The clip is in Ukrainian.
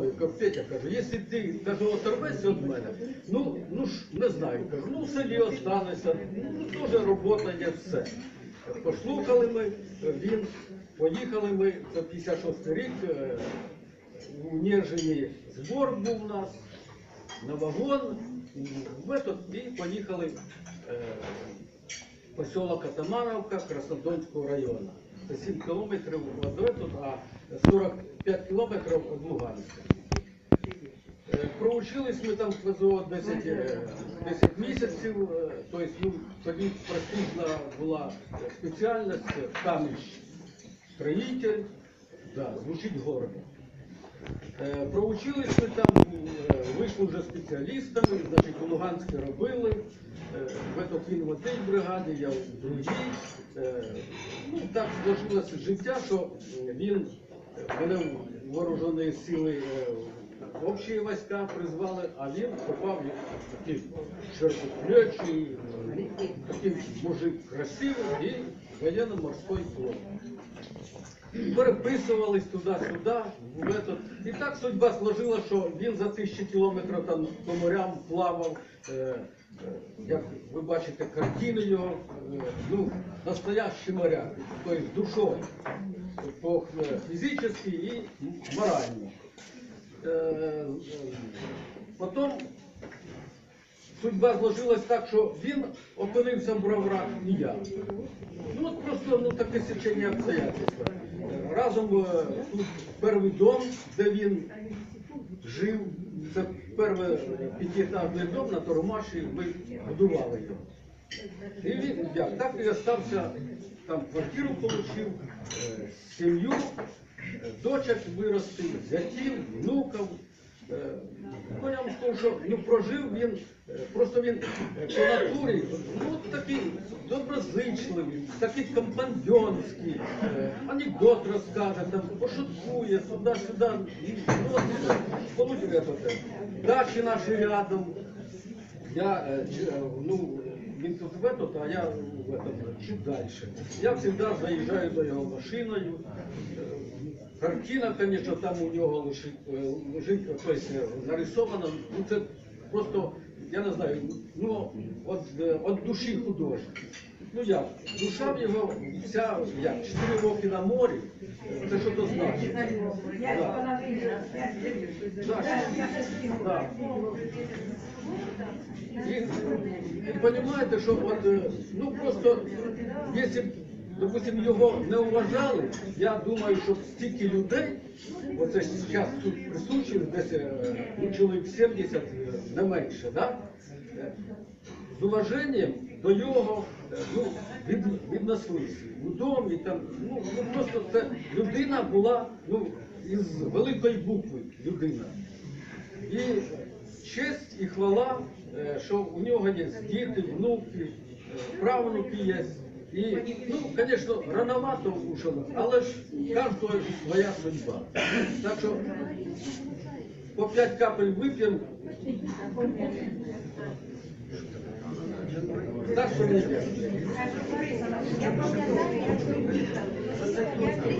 той, кажу, Петя, кажу, якщо ти кажу, оторвешся від мене, ну, ну ж не знаю, кажу, ну в селі останешся, ну дуже робота є все. Послухали ми, він, поїхали ми, це 56 рік, е, у Нежині збор був у нас, на вагон, в этот, і поїхали е, поселок Атамановка Краснодонського району. Це 7 кілометрів а 45 кілометрів від Луганська. Е, Проучились ми там в ПЗО 10, е, 10 місяців, е, тобто ну, тоді практична була спеціальність каміш строїтель, да, звучить гордо. Е, Проучились ми там, е, вийшли вже спеціалістами, значить у Луганській робили, е, в він в одній бригаді, я в другій. Е, Ну, так сложилося життя, що він мене вооружені сили е, общі війська призвали, а він попав такий широкоплечий, такий мужик красивий і воєнно-морський флот переписувались туди-сюди. І так судьба сложила, що він за тисячі кілометрів там по морям плавав. Е, е, як ви бачите, картини його, ну, настоящий моряк, тобто душою, по е, фізично і морально. Е, Потім судьба сложилась так, що він опинився в броврах і я. Ну от просто ну, таке сечення обстоятельства. Разом е, тут перший дом, де він жив, це перший п'ятиетажний дом на Тормаші, ми будували його. І він як, так і остався, там квартиру отримав, сім'ю, е, дочок виростив, зятів, внуків. Е, Ну, я вам скажу, що ну, прожив він, е, просто він е, по натурі, ну, такий доброзичливий, такий компаньонський, е, анекдот розкаже, там, пошуткує, туди-сюди. Ну, от. Дачі наші рядом. Я, е, е, ну, він тут в этот, а я в этом, чуть дальше. Я всегда заїжджаю до його машиною. Е, Картина, конечно, там у нього лежить, е, лежить е, нарисована. Ну, це просто, я не знаю, ну, от, от душі художника. Ну як, душа в його вся, як, 4 роки на морі, це що то значить? Да. Да. І, і розумієте, що от, е, ну просто, якщо б, допустим, його не вважали, я думаю, що стільки людей, оце зараз тут присутніх, десь е, ну, чоловік 70, е, не менше, да? з уваженням до е, ну, від, віднеслися. У домі там, ну, ну просто це людина була ну, із великої букви людина. І честь і хвала, е, що у нього є діти, внуки, е, правнуки є. І, ну, звісно, рановато ушов, але ж у кожного своя судьба. Так що по 5 капель вип'ємо. Так що не